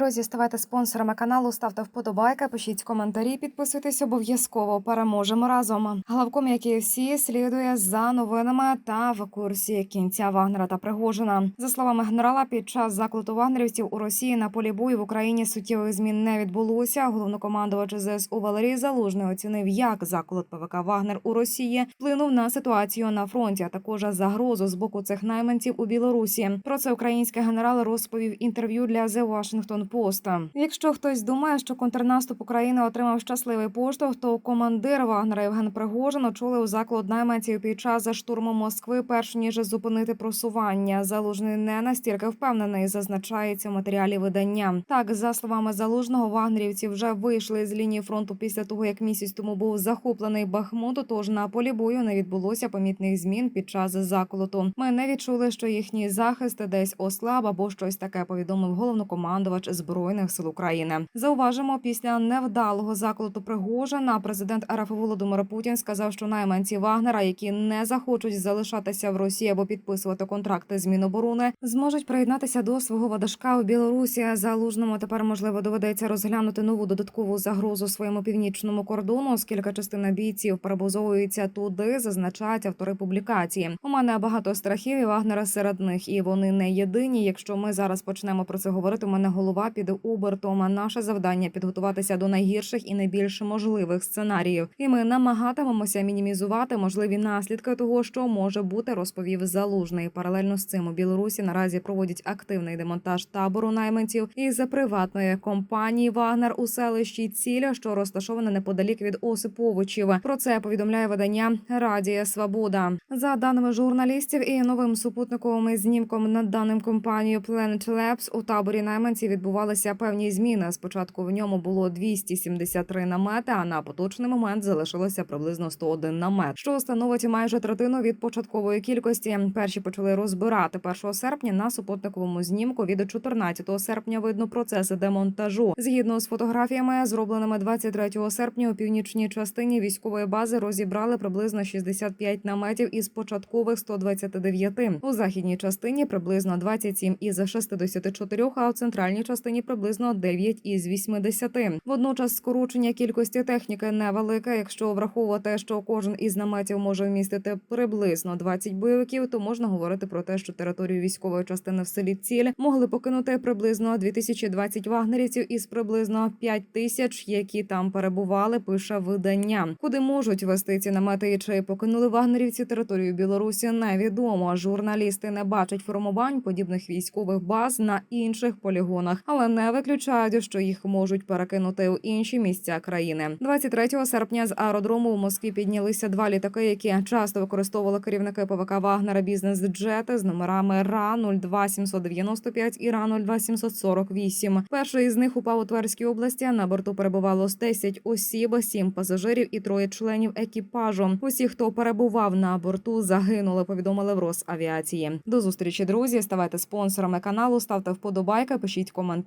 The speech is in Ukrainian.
Друзі, ставайте спонсорами каналу, ставте вподобайки, пишіть коментарі, підписуйтесь обов'язково. Переможемо разом. Главком, як всі, слідує за новинами та в курсі кінця Вагнера та Пригожина. За словами генерала, під час закладу вагнерівців у Росії на полі бою в Україні суттєвих змін не відбулося. Головнокомандувач ЗСУ Валерій Залужний оцінив, як заклад ПВК Вагнер у Росії вплинув на ситуацію на фронті, а також загрозу з боку цих найманців у Білорусі. Про це український генерал розповів інтерв'ю для The Washington Post. Якщо хтось думає, що контрнаступ України отримав щасливий поштовх, то командир Вагнера Євген Пригожин очолив заклад найманців під час за штурму Москви, перш ніж зупинити просування. Залужний не настільки впевнений, зазначається в матеріалі видання. Так, за словами залужного, вагнерівці вже вийшли з лінії фронту після того, як місяць тому був захоплений Бахмут. Тож на полі бою не відбулося помітних змін під час заколоту. Ми не відчули, що їхній захист десь ослаб або щось таке. Повідомив головнокомандувач збройних сил України. Зауважимо, після невдалого заколоту Пригожина президент РФ Володимир Путін сказав, що найманці Вагнера, які не захочуть залишатися в Росії або підписувати контракти з Міноборони, зможуть приєднатися до свого вадашка у Білорусі. Залужному тепер можливо доведеться розглянути нову додаткову загрозу своєму північному кордону, оскільки частина бійців перебозовується туди, зазначають автори публікації. У мене багато страхів і Вагнера серед них, і вони не єдині. Якщо ми зараз почнемо про це говорити, у мене голова піде обертом. Наше завдання підготуватися до найгірших і найбільш можливих сценаріїв. І ми намагатимемося мінімізувати можливі наслідки того, що може бути, розповів залужний. Паралельно з цим у Білорусі наразі проводять активний демонтаж табору найманців із приватної компанії Вагнер у селищі Ціля, що розташоване неподалік від Осиповичів. Про це повідомляє видання Радія Свобода. За даними журналістів і новим супутниковим знімком над даним компанією Planet Labs, у таборі найманців відбувалися певні зміни. Спочатку в ньому було 273 намети, а на поточний момент залишилося приблизно 101 намет, що становить майже третину від початкової кількості. Перші почали розбирати 1 серпня на супутниковому знімку. Від 14 серпня видно процеси демонтажу. Згідно з фотографіями, зробленими 23 серпня у північній частині військової бази розібрали приблизно 65 наметів із початкових 129. У західній частині приблизно 27 із 64, а у центральній частині приблизно 9 із 80. Водночас скорочення кількості техніки невелике. Якщо враховувати, що кожен із наметів може вмістити приблизно 20 бойовиків, то можна говорити про те, що територію військової частини в селі Ціль могли покинути приблизно 2020 вагнерівців із приблизно 5 тисяч, які там перебували. Пише видання, куди можуть вести ці намети і чи покинули вагнерівці територію Білорусі. Невідомо. Журналісти не бачать формувань подібних військових баз на інших полігонах, але не виключають, що їх можуть перекинути у інші місця країни. 23 серпня з аеродрому у Москві піднялися два літаки, які часто використовували керівники ПВК Вагнера бізнес-джети з номерами РА 02795 і РА 02748. Перший із них упав у Тверській області. На борту перебувало з 10 осіб, 7 пасажирів і троє членів екіпажу. Усі, хто перебував на борту, загинули. Повідомили в Росавіації. До зустрічі, друзі. Ставайте спонсорами каналу, ставте вподобайки, пишіть